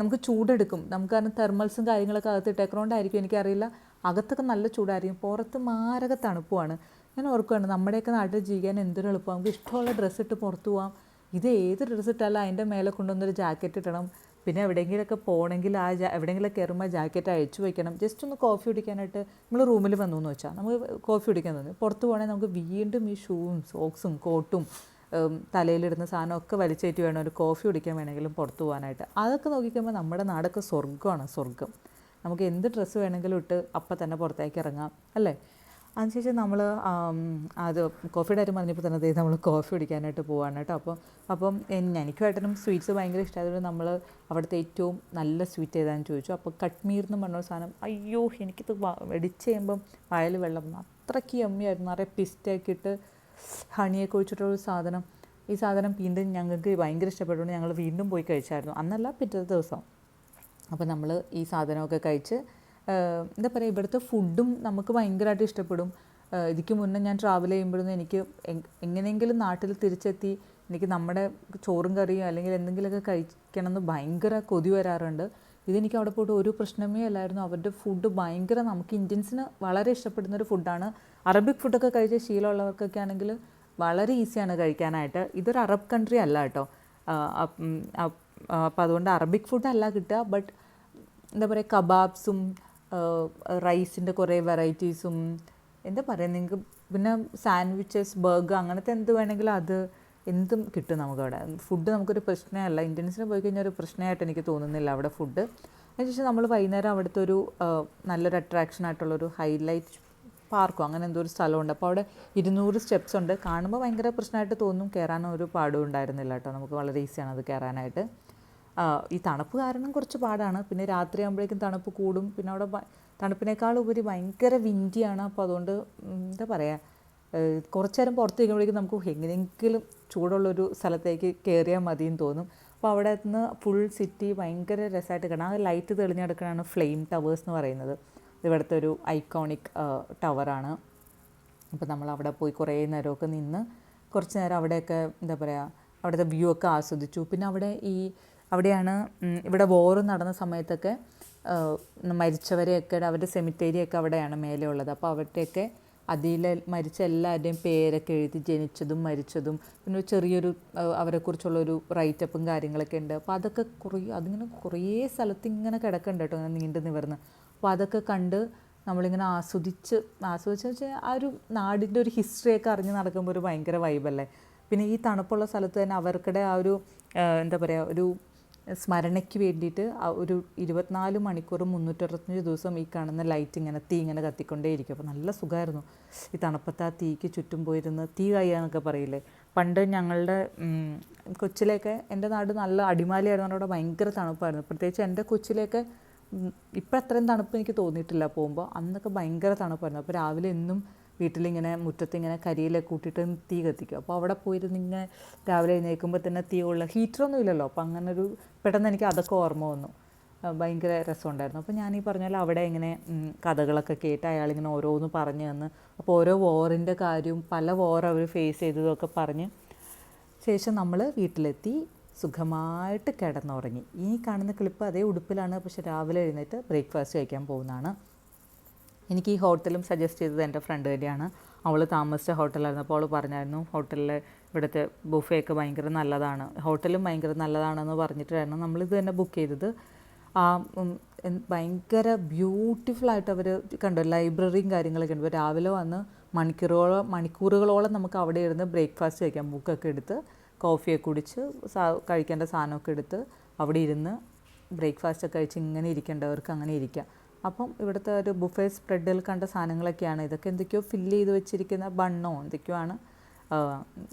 S1: നമുക്ക് ചൂടെടുക്കും. നമുക്ക് കാരണം തെർമൽസും കാര്യങ്ങളൊക്കെ അകത്ത് ഇട്ടേക്കണോണ്ടായിരിക്കും എനിക്കറിയില്ല. അകത്തൊക്കെ നല്ല ചൂടായിരിക്കും. പുറത്ത് മാരക തണുപ്പുമാണ് ഞാൻ ഓർക്കുകയാണ് നമ്മുടെയൊക്കെ നാട്ടിൽ ജീവിക്കാൻ എന്തൊരു എളുപ്പം. നമുക്ക് ഇഷ്ടമുള്ള ഡ്രസ്സ് ഇട്ട് പുറത്ത് പോവാം. ഇത് ഏത് ഡ്രസ്സ് ഇട്ടാലും അതിന്റെ മേലെ കൊണ്ടുവന്നൊരു ജാക്കറ്റ് ഇടണം. പിന്നെ എവിടെയെങ്കിലുമൊക്കെ പോകണമെങ്കിൽ ആ ജാ എവിടെയെങ്കിലും കയറുമ്പോൾ ജാക്കറ്റ് അയച്ചു വയ്ക്കണം ജസ്റ്റ് ഒന്ന് കോഫി കുടിക്കാനായിട്ട് നമ്മൾ റൂമിൽ വന്നു എന്ന് വെച്ചാൽ നമുക്ക് കോഫി കുടിക്കാൻ തോന്നി. പുറത്ത് പോകണമെങ്കിൽ നമുക്ക് വീണ്ടും ഈ ഷൂവും സോക്സും കോട്ടും തലയിലിടുന്ന സാധനമൊക്കെ വലിച്ചേറ്റ് വേണം. ഒരു കോഫി കുടിക്കാൻ വേണമെങ്കിലും പുറത്ത് പോകാനായിട്ട്. അതൊക്കെ നോക്കിക്കുമ്പോൾ നമ്മുടെ നാടൊക്കെ സ്വർഗമാണ് സ്വർഗം. നമുക്ക് എന്ത് ഡ്രസ്സ് വേണമെങ്കിലും ഇട്ട് അപ്പം തന്നെ പുറത്തേക്ക് ഇറങ്ങാം അല്ലേ? അതിനുശേഷം നമ്മൾ അത് കോഫിയുടെ കാര്യം പറഞ്ഞപ്പോൾ തന്നെ ദേ നമ്മൾ കോഫി കുടിക്കാനായിട്ട് പോവാണ് കേട്ടോ. അപ്പം അപ്പം എനിക്കും ഏട്ടനും സ്വീറ്റ്സ് ഭയങ്കര ഇഷ്ടമായതുകൊണ്ട് നമ്മൾ അവിടുത്തെ ഏറ്റവും നല്ല സ്വീറ്റ് ഏതാണെന്ന് ചോദിച്ചു. അപ്പോൾ കട്ട്മീർ എന്ന് പറഞ്ഞൊരു സാധനം അയ്യോ എനിക്കിത് വെടിച്ച് ചെയ്യുമ്പം വയൽ വെള്ളം. അത്രയ്ക്ക് യമ്മിയായിരുന്നു നിറയെ പിസ്റ്റൊക്കെ ഇട്ട് ഹണിയൊക്കെ ഒഴിച്ചിട്ടുള്ളൊരു സാധനം. ഈ സാധനം വീണ്ടും ഞങ്ങൾക്ക് ഭയങ്കര ഇഷ്ടപ്പെട്ടുകൊണ്ട് ഞങ്ങൾ വീണ്ടും പോയി കഴിച്ചായിരുന്നു. അന്നല്ല പിറ്റേ ദിവസം. അപ്പോൾ നമ്മൾ ഈ സാധനമൊക്കെ കഴിച്ച് എന്താ പറയുക ഇവിടുത്തെ ഫുഡും നമുക്ക് ഭയങ്കരമായിട്ട് ഇഷ്ടപ്പെടും. ഇതിക്ക് മുന്നേ ഞാൻ ട്രാവൽ ചെയ്യുമ്പോഴൊന്നും എനിക്ക് എങ്ങനെയെങ്കിലും നാട്ടിൽ തിരിച്ചെത്തി എനിക്ക് നമ്മുടെ ചോറും കറിയും അല്ലെങ്കിൽ എന്തെങ്കിലുമൊക്കെ കഴിക്കണം എന്ന് ഭയങ്കര കൊതി വരാറുണ്ട്. ഇതെനിക്ക് അവിടെ പോയിട്ട് ഒരു പ്രശ്നമേ അല്ലായിരുന്നു. അവരുടെ ഫുഡ് ഭയങ്കര നമുക്ക് ഇന്ത്യൻസിന് വളരെ ഇഷ്ടപ്പെടുന്ന ഒരു ഫുഡാണ് അറബിക് ഫുഡൊക്കെ കഴിച്ച ശീലമുള്ളവർക്കൊക്കെ ആണെങ്കിൽ വളരെ ഈസിയാണ് കഴിക്കാനായിട്ട്. ഇതൊരു അറബ് കൺട്രി അല്ല കേട്ടോ. അപ്പോൾ അതുകൊണ്ട് അറബിക് ഫുഡ് അല്ല കിട്ടുക ബട്ട് എന്താ പറയുക കബാബ്സും റൈസിന്റെ കുറേ വെറൈറ്റീസും എന്താ പറയുക നിങ്ങൾക്ക് പിന്നെ സാൻഡ്വിച്ചസ് ബർഗർ അങ്ങനത്തെ എന്ത് വേണമെങ്കിലും അത് എന്തും കിട്ടും നമുക്കവിടെ ഫുഡ് നമുക്കൊരു പ്രശ്നമല്ല. ഇന്ത്യൻസിന് പോയി കഴിഞ്ഞാൽ ഒരു പ്രശ്നമായിട്ട് എനിക്ക് തോന്നുന്നില്ല അവിടെ ഫുഡ് അതിനുശേഷം നമ്മൾ വൈകുന്നേരം അവിടുത്തെ ഒരു നല്ലൊരു അട്രാക്ഷൻ ആയിട്ടുള്ളൊരു ഹൈലൈറ്റ് പാർക്കോ. അങ്ങനെ എന്തോ ഒരു സ്ഥലമുണ്ട്. അപ്പോൾ അവിടെ ഇരുന്നൂറ് സ്റ്റെപ്സ് ഉണ്ട്. കാണുമ്പോൾ ഭയങ്കര പ്രശ്നമായിട്ട് തോന്നും. കയറാനും ഒരു പാടും ഉണ്ടായിരുന്നില്ല കേട്ടോ. നമുക്ക് വളരെ ഈസിയാണ് അത് കയറാനായിട്ട് ഈ തണുപ്പ് കാരണം കുറച്ച് പാടാണ്. പിന്നെ രാത്രി ആകുമ്പോഴേക്കും തണുപ്പ് കൂടും. പിന്നെ അവിടെ തണുപ്പിനേക്കാൾ ഉപരി ഭയങ്കര വിൻഡിയാണ്. അപ്പോൾ അതുകൊണ്ട് എന്താ പറയുക കുറച്ച് നേരം പുറത്ത് നിൽക്കുമ്പോഴേക്കും നമുക്ക് എങ്ങനെയെങ്കിലും ചൂടുള്ളൊരു സ്ഥലത്തേക്ക് കയറിയാൽ മതിയെന്ന് തോന്നും. അപ്പോൾ അവിടെ നിന്ന് ഫുൾ സിറ്റി ഭയങ്കര രസമായിട്ട് കാണാം. ആ ലൈറ്റ് തെളിഞ്ഞെടുക്കണമാണ് ഫ്ലെയിം ടവേഴ്സ് എന്ന് പറയുന്നത്. ഇവിടുത്തെ ഒരു ഐക്കോണിക് ടവറാണ്. അപ്പോൾ നമ്മൾ അവിടെ പോയി കുറേ നേരമൊക്കെ നിന്ന് കുറച്ച് നേരം അവിടെയൊക്കെ എന്താ പറയുക അവിടുത്തെ വ്യൂ ഒക്കെ ആസ്വദിച്ചു. പിന്നെ അവിടെ ഈ അവിടെയാണ് ഇവിടെ വോറ് നടന്ന സമയത്തൊക്കെ മരിച്ചവരെയൊക്കെ അവരുടെ സെമിത്തേരിയൊക്കെ അവിടെയാണ് മേലെ ഉള്ളത് അപ്പോൾ അവിടെയൊക്കെ അതിൽ മരിച്ച എല്ലാവരുടെയും പേരൊക്കെ എഴുതി ജനിച്ചതും മരിച്ചതും പിന്നെ ചെറിയൊരു അവരെക്കുറിച്ചുള്ളൊരു റൈറ്റപ്പും കാര്യങ്ങളൊക്കെ ഉണ്ട്. അപ്പോൾ അതൊക്കെ കുറേ അതിങ്ങനെ കുറേ സ്ഥലത്ത് ഇങ്ങനെ കിടക്കുന്നുണ്ട് കേട്ടോ ഇങ്ങനെ നീണ്ടു നിവർന്ന്. അപ്പോൾ അതൊക്കെ കണ്ട് നമ്മളിങ്ങനെ ആസ്വദിച്ച് ആസ്വദിച്ച് വെച്ചാൽ ആ ഒരു നാടിന്റെ ഒരു ഹിസ്റ്ററിയൊക്കെ അറിഞ്ഞ് നടക്കുമ്പോൾ ഒരു ഭയങ്കര വൈബല്ലേ? പിന്നെ ഈ തണുപ്പുള്ള സ്ഥലത്ത് തന്നെ അവർക്കിടെ ആ ഒരു എന്താ പറയുക ഒരു സ്മരണയ്ക്ക് വേണ്ടിയിട്ട് ഒരു ഇരുപത്തിനാല് മണിക്കൂർ മുന്നൂറ്ററുപത്തഞ്ച് ദിവസം ഈ കാണുന്ന ലൈറ്റ് ഇങ്ങനെ തീ ഇങ്ങനെ കത്തിക്കൊണ്ടേയിരിക്കും. അപ്പോൾ നല്ല സുഖമായിരുന്നു ഈ തണുപ്പത്ത് ആ തീക്ക് ചുറ്റും പോയിരുന്ന് തീ കയ്യാന്നൊക്കെ പറയില്ലേ? പണ്ട് ഞങ്ങളുടെ കൊച്ചിലേക്ക് എന്റെ നാട് നല്ല അടിമാലിയായിരുന്നു. അവിടെ ഭയങ്കര തണുപ്പായിരുന്നു. പ്രത്യേകിച്ച് എന്റെ കൊച്ചിലേക്ക് ഇപ്പം അത്രയും തണുപ്പ് എനിക്ക് തോന്നിയിട്ടില്ല. പോകുമ്പോൾ അന്നൊക്കെ ഭയങ്കര തണുപ്പായിരുന്നു. അപ്പോൾ രാവിലെ എന്നും വീട്ടിലിങ്ങനെ മുറ്റത്ത് ഇങ്ങനെ കരിയിലൊക്കെ കൂട്ടിയിട്ട് തീ കത്തിക്കും. അപ്പോൾ അവിടെ പോയിരുന്ന് ഇങ്ങനെ രാവിലെ എഴുന്നേൽക്കുമ്പോൾ തന്നെ തീ ഉള്ള ഹീറ്ററൊന്നും ഇല്ലല്ലോ അപ്പോൾ അങ്ങനെ ഒരു പെട്ടെന്ന് എനിക്ക് അതൊക്കെ ഓർമ്മ വന്നു. ഭയങ്കര രസമുണ്ടായിരുന്നു. അപ്പോൾ ഞാൻ ഈ പറഞ്ഞ പോലെ അവിടെ ഇങ്ങനെ കഥകളൊക്കെ കേട്ട് അയാളിങ്ങനെ ഓരോന്ന് പറഞ്ഞു തന്ന്. അപ്പോൾ ഓരോ വോറിന്റെ കാര്യവും പല വോർ അവർ ഫേസ് ചെയ്തതൊക്കെ പറഞ്ഞ് ശേഷം നമ്മൾ വീട്ടിലെത്തി. സുഖമായിട്ട് കിടന്നുറങ്ങി. ഈ കാണുന്ന ക്ലിപ്പ് അതേ ഉടുപ്പിലാണ് പക്ഷെ രാവിലെ എഴുന്നേറ്റ് ബ്രേക്ക്ഫാസ്റ്റ് കഴിക്കാൻ പോകുന്നതാണ്. എനിക്ക് ഈ ഹോട്ടലും സജസ്റ്റ് ചെയ്തത് എന്റെ ഫ്രണ്ട് തന്നെയാണ്. അവൾ താമസിച്ച ഹോട്ടലായിരുന്നു. അപ്പോൾ അവൾ പറഞ്ഞായിരുന്നു ഹോട്ടലിലെ ഇവിടുത്തെ ബുഫയൊക്കെ ഭയങ്കര നല്ലതാണ്. ഹോട്ടലും ഭയങ്കര നല്ലതാണെന്ന് പറഞ്ഞിട്ടായിരുന്നു നമ്മളിത് തന്നെ ബുക്ക് ചെയ്തത്. ആ ഭയങ്കര ബ്യൂട്ടിഫുൾ ആയിട്ട് അവർ കണ്ടു. ലൈബ്രറിയും കാര്യങ്ങളൊക്കെ ഉണ്ട്. രാവിലെ വന്ന് മണിക്കൂറുകളോളം മണിക്കൂറുകളോളം നമുക്ക് അവിടെ ഇരുന്ന് ബ്രേക്ക്ഫാസ്റ്റ് കഴിക്കാം ബുക്കൊക്കെ എടുത്ത്. കോഫിയൊക്കെ കുടിച്ച് സാ കഴിക്കേണ്ട സാധനമൊക്കെ എടുത്ത് അവിടെ ഇരുന്ന് ബ്രേക്ക്ഫാസ്റ്റ് ഒക്കെ കഴിച്ച് ഇങ്ങനെ ഇരിക്കേണ്ടവർക്ക് അങ്ങനെ ഇരിക്കാം. അപ്പം ഇവിടുത്തെ ഒരു ബുഫേ സ്പ്രെഡിൽ കണ്ട സാധനങ്ങളൊക്കെയാണ്. ഇതൊക്കെ എന്തൊക്കെയോ ഫില്ല് ചെയ്ത് വെച്ചിരിക്കുന്ന ബണ്ണോ എന്തൊക്കെയോ ആണ്.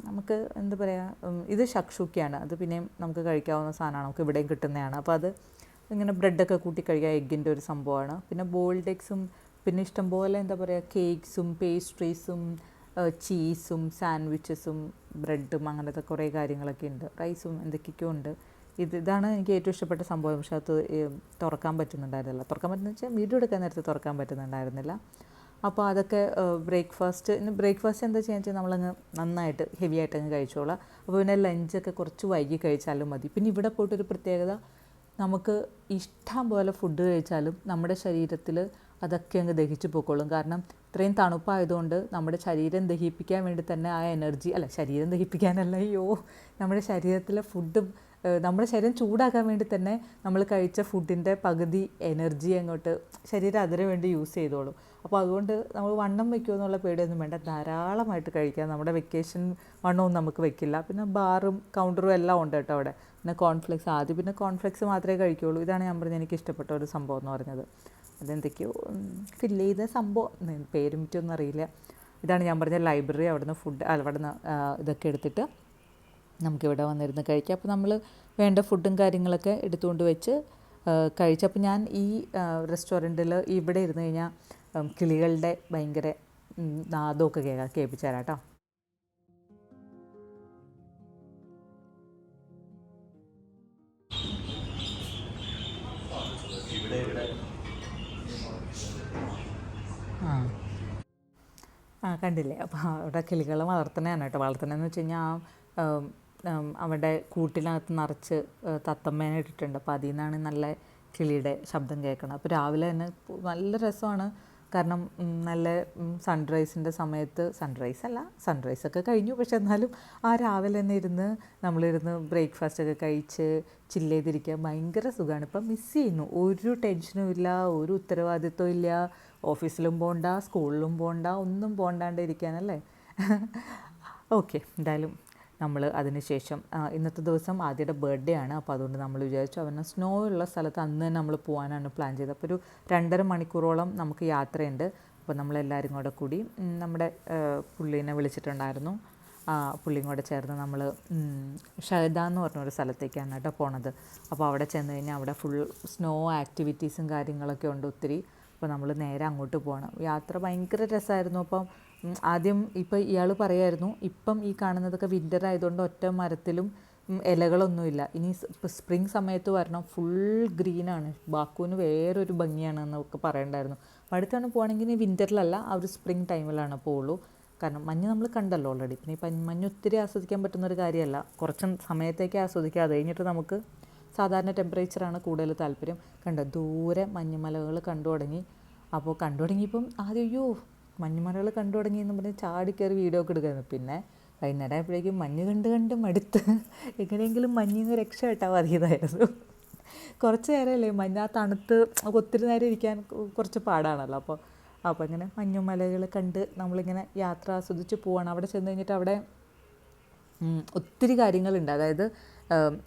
S1: നമുക്ക് എന്താ പറയുക ഇത് ഷക്ഷൂക്കിയാണ് അത് പിന്നെയും നമുക്ക് കഴിക്കാവുന്ന സാധനമാണ്. നമുക്ക് ഇവിടെയും കിട്ടുന്നതാണ്. അപ്പോൾ അത് ഇങ്ങനെ ബ്രെഡൊക്കെ കൂട്ടി കഴിക്കുക എഗ്ഗിന്റെ ഒരു സംഭവമാണ്. പിന്നെ ബോൾഡ് എഗ്സും പിന്നെ ഇഷ്ടംപോലെ എന്താ പറയുക കേക്ക്സും പേസ്ട്രീസും ചീസും സാൻഡ്വിച്ചസും ബ്രെഡും അങ്ങനത്തെ കുറേ കാര്യങ്ങളൊക്കെ ഉണ്ട്. റൈസും എന്തൊക്കെയൊക്കെയോ ഉണ്ട്. ഇത് ഇതാണ് എനിക്ക് ഏറ്റവും ഇഷ്ടപ്പെട്ട സംഭവം. പക്ഷെ അത് തുറക്കാൻ പറ്റുന്നുണ്ടായിരുന്നില്ല. തുറക്കാൻ പറ്റുന്ന വെച്ചാൽ വീഡിയോ എടുക്കാൻ നേരത്തെ തുറക്കാൻ പറ്റുന്നുണ്ടായിരുന്നില്ല. അപ്പോൾ അതൊക്കെ ബ്രേക്ക്ഫാസ്റ്റ് ബ്രേക്ക്ഫാസ്റ്റ് എന്താ ചെയ്യുക വെച്ചാൽ നമ്മളങ്ങ് നന്നായിട്ട് ഹെവി ആയിട്ട് അങ്ങ് കഴിച്ചോളാം. അപ്പോൾ പിന്നെ ലഞ്ചൊക്കെ കുറച്ച് വൈകി കഴിച്ചാലും മതി. പിന്നെ ഇവിടെ പോയിട്ടൊരു പ്രത്യേകത നമുക്ക് ഇഷ്ടം പോലെ ഫുഡ് കഴിച്ചാലും നമ്മുടെ ശരീരത്തിൽ അതൊക്കെ അങ്ങ് ദഹിച്ചു പോയിക്കോളും. കാരണം ഇത്രയും തണുപ്പായതുകൊണ്ട് നമ്മുടെ ശരീരം ദഹിപ്പിക്കാൻ വേണ്ടി തന്നെ ആ എനർജി അല്ല ശരീരം ദഹിപ്പിക്കാനല്ല അയ്യോ നമ്മുടെ ശരീരത്തിലെ ഫുഡ് നമ്മുടെ ശരീരം ചൂടാക്കാൻ വേണ്ടി തന്നെ നമ്മൾ കഴിച്ച ഫുഡിന്റെ പകുതി എനർജി അങ്ങോട്ട് ശരീരം അതിനു വേണ്ടി യൂസ് ചെയ്തോളും. അപ്പോൾ അതുകൊണ്ട് നമ്മൾ വണ്ണം വെക്കുമോ എന്നുള്ള പേടിയൊന്നും വേണ്ട. ധാരാളമായിട്ട് കഴിക്കാം. നമ്മുടെ വെക്കേഷൻ വണ്ണവും നമുക്ക് വെക്കില്ല. പിന്നെ ബാറും കൗണ്ടറും എല്ലാം ഉണ്ട് കേട്ടോ അവിടെ. പിന്നെ കോൺഫ്ലെക്സ്. ആദ്യം പിന്നെ കോൺഫ്ലെക്സ് മാത്രമേ കഴിക്കുകയുള്ളൂ ഇതാണ് ഞാൻ പറഞ്ഞത് എനിക്ക് ഇഷ്ടപ്പെട്ട ഒരു സംഭവം എന്ന് പറഞ്ഞത്. അതെന്തൊക്കെയോ ഫില്ല് ചെയ്ത സംഭവം. പേരും മറ്റൊന്നും അറിയില്ല. ഇതാണ് ഞാൻ പറഞ്ഞ ലൈബ്രറി അവിടുന്ന് ഫുഡ് അവിടുന്ന് ഇതൊക്കെ എടുത്തിട്ട് നമുക്കിവിടെ വന്നിരുന്ന് കഴിക്കാം. അപ്പോൾ നമ്മൾ വേണ്ട ഫുഡും കാര്യങ്ങളൊക്കെ എടുത്തുകൊണ്ട് വെച്ച് കഴിച്ചപ്പോൾ ഞാൻ ഈ റെസ്റ്റോറന്റിൽ ഇവിടെ ഇരുന്ന് കഴിഞ്ഞാൽ കിളികളുടെ ഭയങ്കര നാദമൊക്കെ കേൾക്കാം കേൾപ്പിച്ചു തരാം കേട്ടോ. കണ്ടില്ലേ? അപ്പോൾ അവിടെ കിളികളെ വളർത്തണതാണ് കേട്ടോ. വളർത്തണമെന്ന് വെച്ച് കഴിഞ്ഞാൽ അവിടെ കൂട്ടിനകത്ത് നിറച്ച് തത്തമ്മേനെ ഇട്ടിട്ടുണ്ട്. അപ്പോൾ അതിൽ നിന്നാണ് നല്ല കിളിയുടെ ശബ്ദം കേൾക്കണം അപ്പോൾ രാവിലെ തന്നെ നല്ല രസമാണ്. കാരണം നല്ല സൺറൈസിന്റെ സമയത്ത് സൺറൈസ് അല്ല സൺറൈസ് ഒക്കെ കഴിഞ്ഞു. പക്ഷെ എന്നാലും ആ രാവിലെ തന്നെ ഇരുന്ന് നമ്മളിരുന്ന് ബ്രേക്ക്ഫാസ്റ്റ് ഒക്കെ കഴിച്ച് ചില്ല് ചെയ്തിരിക്കുക ഭയങ്കര സുഖമാണ് ഇപ്പം മിസ് ചെയ്യുന്നു. ഒരു ടെൻഷനും ഇല്ല ഒരു ഉത്തരവാദിത്വം ഇല്ല. ഓഫീസിലും പോകണ്ട സ്കൂളിലും പോകണ്ട ഒന്നും പോകണ്ടാണ്ട് ഇരിക്കാനല്ലേ? ഓക്കെ എന്തായാലും നമ്മൾ അതിനുശേഷം ഇന്നത്തെ ദിവസം ആദ്യയുടെ ബർത്ത്ഡേ ആണ്. അപ്പോൾ അതുകൊണ്ട് നമ്മൾ വിചാരിച്ചു അവന് സ്നോ ഉള്ള സ്ഥലത്ത് അന്ന് തന്നെ നമ്മൾ പോകാനാണ് പ്ലാൻ ചെയ്തത്. അപ്പോൾ ഒരു രണ്ടര മണിക്കൂറോളം നമുക്ക് യാത്രയുണ്ട്. അപ്പോൾ നമ്മളെല്ലാവരും കൂടെ കൂടി നമ്മുടെ പുള്ളീനെ വിളിച്ചിട്ടുണ്ടായിരുന്നു. പുള്ളിയും കൂടെ ചേർന്ന് നമ്മൾ ഷഹദ എന്ന് പറഞ്ഞൊരു സ്ഥലത്തേക്കാണ് കേട്ടോ പോണത്. അപ്പോൾ അവിടെ ചെന്ന് കഴിഞ്ഞാൽ അവിടെ ഫുൾ സ്നോ ആക്ടിവിറ്റീസും കാര്യങ്ങളൊക്കെ ഉണ്ട് ഒത്തിരി. അപ്പോൾ നമ്മൾ നേരെ അങ്ങോട്ട് പോകണം യാത്ര ഭയങ്കര രസമായിരുന്നു അപ്പം ആദ്യം ഇപ്പം ഇയാൾ പറയായിരുന്നു ഇപ്പം ഈ കാണുന്നതൊക്കെ വിന്റർ ആയതുകൊണ്ട് ഒറ്റ മരത്തിലും ഇലകളൊന്നുമില്ല. ഇനി സ്പ്രിങ് സമയത്ത് വരണം ഫുൾ ഗ്രീനാണ് ബാക്കുവിന് വേറൊരു ഭംഗിയാണ് എന്നൊക്കെ പറയണ്ടായിരുന്നു അടുത്താണ് പോകണമെങ്കിൽ വിന്ററിലല്ല ആ ഒരു സ്പ്രിങ് ടൈമിലാണ് പോവുള്ളൂ. കാരണം മഞ്ഞ് നമ്മൾ കണ്ടല്ലോ ഓൾറെഡി പിന്നെ ഈ മഞ്ഞ് ഒത്തിരി ആസ്വദിക്കാൻ പറ്റുന്നൊരു കാര്യമല്ല. കുറച്ച് സമയത്തേക്ക് ആസ്വദിക്കുക അത് കഴിഞ്ഞിട്ട് നമുക്ക് സാധാരണ ടെമ്പറേച്ചറാണ് കൂടുതൽ താല്പര്യം. കണ്ടോ ദൂരെ മഞ്ഞുമലകൾ കണ്ടു തുടങ്ങി. അപ്പോൾ കണ്ടു തുടങ്ങിയപ്പം ആദ്യം അയ്യോ മഞ്ഞുമലകൾ കണ്ടു തുടങ്ങി എന്ന് പറഞ്ഞ് ചാടി കയറി വീഡിയോ ഒക്കെ എടുക്കായിരുന്നു. പിന്നെ വൈകുന്നേരം ആയപ്പോഴേക്കും മഞ്ഞ് കണ്ട് കണ്ട് മടുത്ത് എങ്ങനെയെങ്കിലും മഞ്ഞിൽ നിന്ന് രക്ഷ കിട്ടാൻ മതിയതായിരുന്നു കുറച്ച് നേരമല്ലേ മഞ്ഞ ആ തണുത്ത് ഒത്തിരി നേരം ഇരിക്കാൻ കുറച്ച് പാടാണല്ലോ. അപ്പോൾ അപ്പോൾ ഇങ്ങനെ മഞ്ഞുമലകൾ കണ്ട് നമ്മളിങ്ങനെ യാത്ര ആസ്വദിച്ച് പോവാണ്. അവിടെ ചെന്ന് കഴിഞ്ഞിട്ട് അവിടെ ഒത്തിരി കാര്യങ്ങളുണ്ട്. അതായത്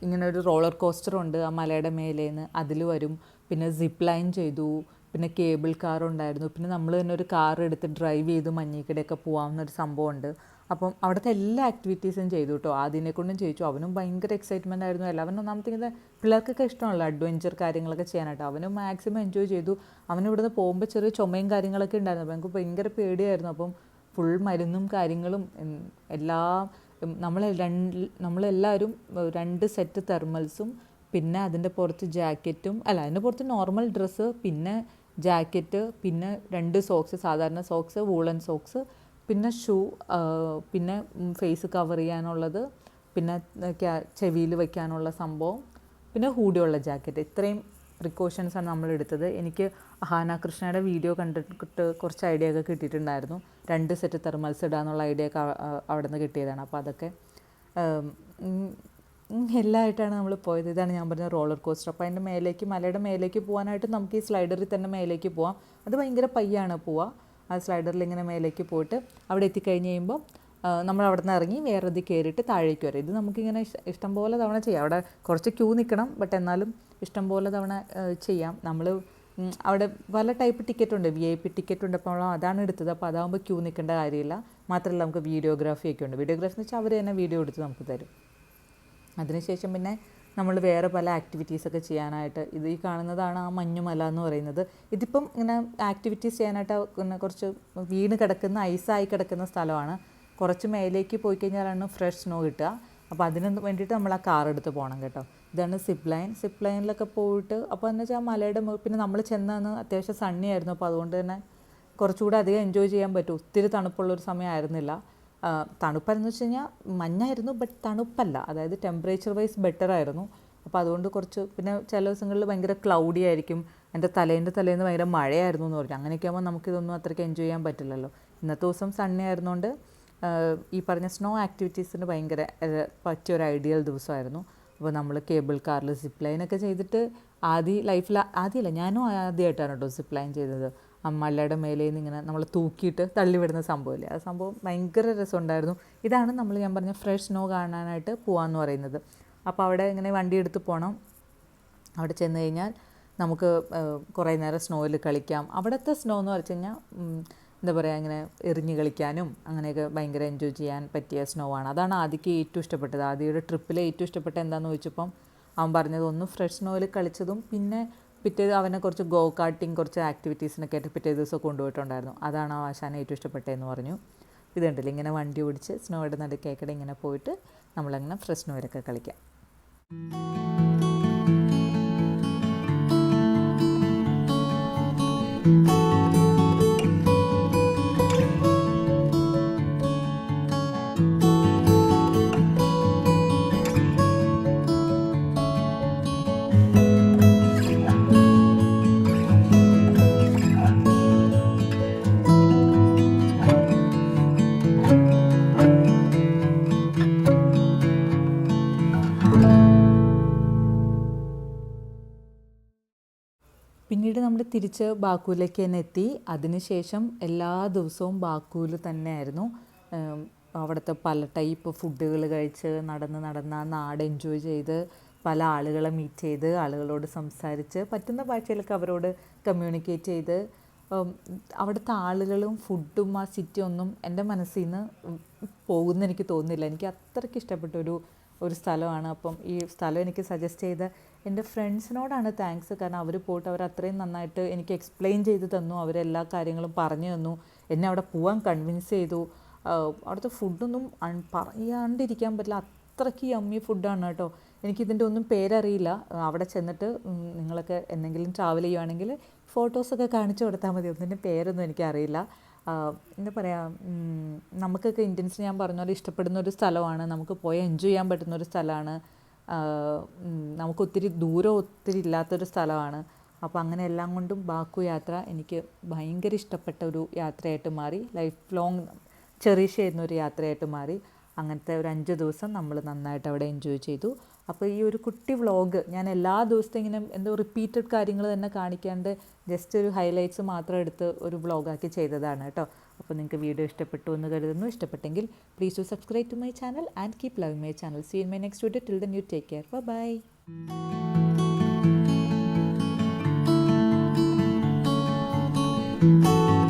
S1: ഇങ്ങനെ ഒരു റോളർ കോസ്റ്റർ ഉണ്ട് ആ മലയുടെ മേലേന്ന്. അതിൽ വരും. പിന്നെ സിപ്പ് ലൈൻ ചെയ്തു. പിന്നെ കേബിൾ കാർ ഉണ്ടായിരുന്നു. പിന്നെ നമ്മൾ തന്നെ ഒരു കാർ എടുത്ത് ഡ്രൈവ് ചെയ്ത് മഞ്ഞിക്കടയൊക്കെ പോകാവുന്നൊരു സംഭവമുണ്ട്. അപ്പം അവിടുത്തെ എല്ലാ ആക്ടിവിറ്റീസും ചെയ്തു കേട്ടോ ആദ്യനെ കൊണ്ടും ചെയ്യിച്ചു. അവനും ഭയങ്കര എക്സൈറ്റ്മെന്റ് ആയിരുന്നു. അല്ല അവൻ ഒന്നാമത്തെ ഇങ്ങനെ പിള്ളേർക്കൊക്കെ ഇഷ്ടമാണല്ലോ അഡ്വഞ്ചർ കാര്യങ്ങളൊക്കെ ചെയ്യാനായിട്ട്. അവനും മാക്സിമം എൻജോയ് ചെയ്തു. അവൻ ഇവിടുന്ന് പോകുമ്പോൾ ചെറിയ ചുമയും കാര്യങ്ങളൊക്കെ ഉണ്ടായിരുന്നു. അപ്പോൾ എനിക്ക് ഭയങ്കര പേടിയായിരുന്നു. അപ്പം ഫുൾ മരുന്നും കാര്യങ്ങളും എല്ലാ നമ്മൾ രണ്ട് നമ്മളെല്ലാവരും രണ്ട് സെറ്റ് തെർമൽസും പിന്നെ അതിന്റെ പുറത്ത് ജാക്കറ്റും അല്ല അതിന്റെ പുറത്ത് നോർമൽ ഡ്രസ്സ് പിന്നെ ജാക്കറ്റ് പിന്നെ രണ്ട് സോക്സ് സാധാരണ സോക്സ് വൂളൻ സോക്സ് പിന്നെ ഷൂ പിന്നെ ഫേസ് കവർ ചെയ്യാനുള്ളത് പിന്നെ ചെവിയിൽ വയ്ക്കാനുള്ള സംഭവം പിന്നെ ഹൂഡിയുള്ള ജാക്കറ്റ് ഇത്രയും പ്രിക്കോഷൻസ് ആണ് നമ്മൾ എടുത്തത്. എനിക്ക് ഹാന കൃഷ്ണയുടെ വീഡിയോ കണ്ടിട്ട് കുറച്ച് ഐഡിയ ഒക്കെ കിട്ടിയിട്ടുണ്ടായിരുന്നു. രണ്ട് സെറ്റ് തെർമൽസ് ഇടാന്നുള്ള ഐഡിയ ഒക്കെ അവിടെ നിന്ന് കിട്ടിയതാണ്. അപ്പോൾ അതൊക്കെ എല്ലായിട്ടാണ് നമ്മൾ പോയത്. ഇതാണ് ഞാൻ പറഞ്ഞ റോളർ കോസ്റ്റർ അപ്പോൾ അതിന്റെ മേലേക്ക് മലയുടെ മേലേക്ക് പോകാനായിട്ട് നമുക്ക് ഈ സ്ലൈഡറിൽ തന്നെ മേലേക്ക് പോവാം. അത് ഭയങ്കര പയ്യാണ് പോവുക. ആ സ്ലൈഡറിൽ ഇങ്ങനെ മേലേക്ക് പോയിട്ട് അവിടെ എത്തിക്കഴിഞ്ഞ് കഴിയുമ്പോൾ നമ്മൾ അവിടെ നിന്ന് ഇറങ്ങി വേറെ ഇത് കയറിയിട്ട് താഴേക്ക് വരാം. ഇത് നമുക്കിങ്ങനെ ഇഷ്- ഇഷ്ടം പോലെ തവണ ചെയ്യാം. അവിടെ കുറച്ച് ക്യൂ നിൽക്കണം. ബട്ട് എന്നാലും ഇഷ്ടം പോലെ തവണ ചെയ്യാം. നമ്മൾ അവിടെ പല ടൈപ്പ് ടിക്കറ്റ് ഉണ്ട്. വി ഐ പി ടിക്കറ്റ് ഉണ്ട്. അപ്പോൾ അതാണ് എടുത്തത്. അപ്പോൾ അതാകുമ്പോൾ ക്യൂ നിൽക്കേണ്ട കാര്യമില്ല. മാത്രമല്ല നമുക്ക് വീഡിയോഗ്രാഫി ഒക്കെ ഉണ്ട്. വീഡിയോഗ്രാഫി എന്ന് വെച്ചാൽ അവർ തന്നെ വീഡിയോ എടുത്ത് നമുക്ക് തരും. അതിനുശേഷം പിന്നെ നമ്മൾ വേറെ പല ആക്ടിവിറ്റീസൊക്കെ ചെയ്യാനായിട്ട് ഇത് ഈ കാണുന്നതാണ് ആ മഞ്ഞുമല എന്ന് പറയുന്നത്. ഇതിപ്പം ഇങ്ങനെ ആക്ടിവിറ്റീസ് ചെയ്യാനായിട്ട് പിന്നെ കുറച്ച് വീണ് കിടക്കുന്ന ഐസായി കിടക്കുന്ന സ്ഥലമാണ്. കുറച്ച് മേലേക്ക് പോയി കഴിഞ്ഞാലാണ് ഫ്രഷ് സ്നോ കിട്ടുക. അപ്പോൾ അതിന് വേണ്ടിയിട്ട് നമ്മൾ ആ കാർ എടുത്ത് പോകണം കേട്ടോ. ഇതാണ് സിപ്പ് ലൈൻ സിപ്പ് ലൈനിലൊക്കെ പോയിട്ട് അപ്പോൾ എന്ന് വെച്ചാൽ മലയുടെ പിന്നെ നമ്മൾ ചെന്നന്ന് അത്യാവശ്യം സണ്ണി ആയിരുന്നു. അപ്പോൾ അതുകൊണ്ട് തന്നെ കുറച്ചുകൂടെ അധികം എൻജോയ് ചെയ്യാൻ പറ്റും. ഒത്തിരി തണുപ്പുള്ളൊരു സമയമായിരുന്നില്ല തണുപ്പായിരുന്നു വെച്ച് കഴിഞ്ഞാൽ മഞ്ഞായിരുന്നു ബട്ട് തണുപ്പല്ല. അതായത് ടെമ്പറേച്ചർ വൈസ് ബെറ്റർ ആയിരുന്നു. അപ്പോൾ അതുകൊണ്ട് കുറച്ച് പിന്നെ ചില ദിവസങ്ങളിൽ ഭയങ്കര ക്ലൗഡി ആയിരിക്കും. എന്റെ തലേന്റെ തലേന്ന് ഭയങ്കര മഴയായിരുന്നു എന്ന് പറഞ്ഞു. അങ്ങനെയൊക്കെ ആകുമ്പോൾ നമുക്കിതൊന്നും അത്രയ്ക്ക് എൻജോയ് ചെയ്യാൻ പറ്റില്ലല്ലോ. ഇന്നത്തെ ദിവസം സണ്ണി ആയിരുന്നുകൊണ്ട് ഈ പറഞ്ഞ സ്നോ ആക്ടിവിറ്റീസിന് ഭയങ്കര പറ്റിയ ഒരു ഐഡിയൽ ദിവസമായിരുന്നു. അപ്പോൾ നമ്മൾ കേബിൾ കാറിൽ സിപ്പ് ലൈനൊക്കെ ചെയ്തിട്ട് ആദ്യ ലൈഫിൽ ആദ്യമല്ല ഞാനും ആദ്യമായിട്ടാണ് കേട്ടോ സിപ്പ് ലൈൻ ചെയ്തത്. മലയുടെ മേലെ നിന്ന് ഇങ്ങനെ നമ്മൾ തൂക്കിയിട്ട് തള്ളിവിടുന്ന സംഭവമില്ലേ ആ സംഭവം ഭയങ്കര രസമുണ്ടായിരുന്നു. ഇതാണ് നമ്മൾ ഞാൻ പറഞ്ഞ ഫ്രഷ് സ്നോ കാണാനായിട്ട് പോകാമെന്ന് പറയുന്നത്. അപ്പോൾ അവിടെ ഇങ്ങനെ വണ്ടി എടുത്ത് പോകണം അവിടെ ചെന്ന് കഴിഞ്ഞാൽ നമുക്ക് കുറേ നേരം സ്നോയിൽ കളിക്കാം. അവിടുത്തെ സ്നോ എന്ന് വെച്ച് കഴിഞ്ഞാൽ എന്താ പറയുക ഇങ്ങനെ എറിഞ്ഞ് കളിക്കാനും അങ്ങനെയൊക്കെ ഭയങ്കര എൻജോയ് ചെയ്യാൻ പറ്റിയ സ്നോ ആണ്. അതാണ് ആദ്യക്ക് ഏറ്റവും ഇഷ്ടപ്പെട്ടത്. ആദ്യയുടെ ട്രിപ്പിൽ ഏറ്റവും ഇഷ്ടപ്പെട്ട എന്താണെന്ന് ചോദിച്ചപ്പം അവൻ പറഞ്ഞത് ഒന്ന് ഫ്രഷ് സ്നോയിൽ കളിച്ചതും പിന്നെ പിറ്റേ അവനെ കുറച്ച് ഗോ കാർട്ടിങ് കുറച്ച് ആക്ടിവിറ്റീസിനൊക്കെ ആയിട്ട് പിറ്റേ ദിവസം കൊണ്ടുപോയിട്ടുണ്ടായിരുന്നു. അതാണ് ആ ആശാന ഏറ്റവും ഇഷ്ടപ്പെട്ടതെന്ന് പറഞ്ഞു. ഇതുണ്ടല്ലോ ഇങ്ങനെ വണ്ടി ഓടിച്ച് സ്നോയുടെ നടുക്കേക്കടെ ഇങ്ങനെ പോയിട്ട് നമ്മളങ്ങനെ ഫ്രഷ് സ്നോയിലൊക്കെ കളിക്കാം. പിന്നീട് നമ്മൾ തിരിച്ച് ബാക്കൂലേക്ക് തന്നെ എത്തി. അതിനുശേഷം എല്ലാ ദിവസവും ബാക്കുവിൽ തന്നെയായിരുന്നു. അവിടുത്തെ പല ടൈപ്പ് ഫുഡുകൾ കഴിച്ച് നടന്ന് നടന്ന് ആ നാട് എൻജോയ് ചെയ്ത് പല ആളുകളെ മീറ്റ് ചെയ്ത് ആളുകളോട് സംസാരിച്ച് പറ്റുന്ന ഭാഷയിലൊക്കെ അവരോട് കമ്മ്യൂണിക്കേറ്റ് ചെയ്ത് അവിടുത്തെ ആളുകളും ഫുഡും ആ സിറ്റി ഒന്നും എന്റെ മനസ്സിൽ നിന്ന് പോകുമെന്ന് എനിക്ക് തോന്നുന്നില്ല. എനിക്ക് അത്രയ്ക്ക് ഇഷ്ടപ്പെട്ട ഒരു ഒരു സ്ഥലമാണ്. അപ്പം ഈ സ്ഥലം എനിക്ക് സജസ്റ്റ് ചെയ്ത എന്റെ ഫ്രണ്ട്സിനോടാണ് താങ്ക്സ്. കാരണം അവർ പോയിട്ട് അവർ അത്രയും നന്നായിട്ട് എനിക്ക് എക്സ്പ്ലെയിൻ ചെയ്ത് തന്നു. അവരെല്ലാ കാര്യങ്ങളും പറഞ്ഞു തന്നു. എന്നെ അവിടെ പോകാൻ കൺവിൻസ് ചെയ്തു. അവിടുത്തെ ഫുഡൊന്നും പറയാണ്ടിരിക്കാൻ പറ്റില്ല. അത്രയ്ക്ക് യമ്മി ഫുഡാണ് കേട്ടോ. എനിക്കിതിന്റെ ഒന്നും പേരറിയില്ല. അവിടെ ചെന്നിട്ട് നിങ്ങളൊക്കെ എന്തെങ്കിലും ട്രാവൽ ചെയ്യുവാണെങ്കിൽ ഫോട്ടോസൊക്കെ കാണിച്ചു കൊടുത്താൽ മതി. ഒന്നിന്റെ പേരൊന്നും എനിക്കറിയില്ല. എന്താ പറയുക നമുക്കൊക്കെ ഇന്ത്യൻസ് ഞാൻ പറഞ്ഞ പോലെ ഇഷ്ടപ്പെടുന്ന ഒരു സ്ഥലമാണ്. നമുക്ക് പോയി എൻജോയ് ചെയ്യാൻ പറ്റുന്ന ഒരു സ്ഥലമാണ്. ആഹ് ഉം, നമുക്ക് ഒത്തിരി ദൂരം ഒത്തിരി ഇല്ലാത്തൊരു സ്ഥലമാണ്. അപ്പോൾ അങ്ങനെ എല്ലാം കൊണ്ടും ബാക്കു യാത്ര എനിക്ക് ഭയങ്കര ഇഷ്ടപ്പെട്ട ഒരു യാത്രയായിട്ട് മാറി. ലൈഫ് ലോങ് ചെറിഷ് ചെയ്യുന്ന ഒരു യാത്രയായിട്ട് മാറി. അങ്ങനത്തെ ഒരു അഞ്ച് ദിവസം നമ്മൾ നന്നായിട്ട് അവിടെ എൻജോയ് ചെയ്തു. അപ്പോൾ ഈ ഒരു കുട്ടി വ്ളോഗ് ഞാൻ എല്ലാ ദിവസത്തെ ഇങ്ങനെ എന്തോ റിപ്പീറ്റഡ് കാര്യങ്ങൾ തന്നെ കാണിക്കാണ്ട് ജസ്റ്റ് ഒരു ഹൈലൈറ്റ്സ് മാത്രം എടുത്ത് ഒരു വ്ളോഗാക്കി ചെയ്തതാണ് കേട്ടോ. അപ്പോൾ നിങ്ങൾക്ക് വീഡിയോ ഇഷ്ടപ്പെട്ടു എന്ന് കരുതുന്നു. ഇഷ്ടപ്പെട്ടെങ്കിൽ please to subscribe to my channel and keep loving my channel see in my next video till then you take care bye
S2: thank you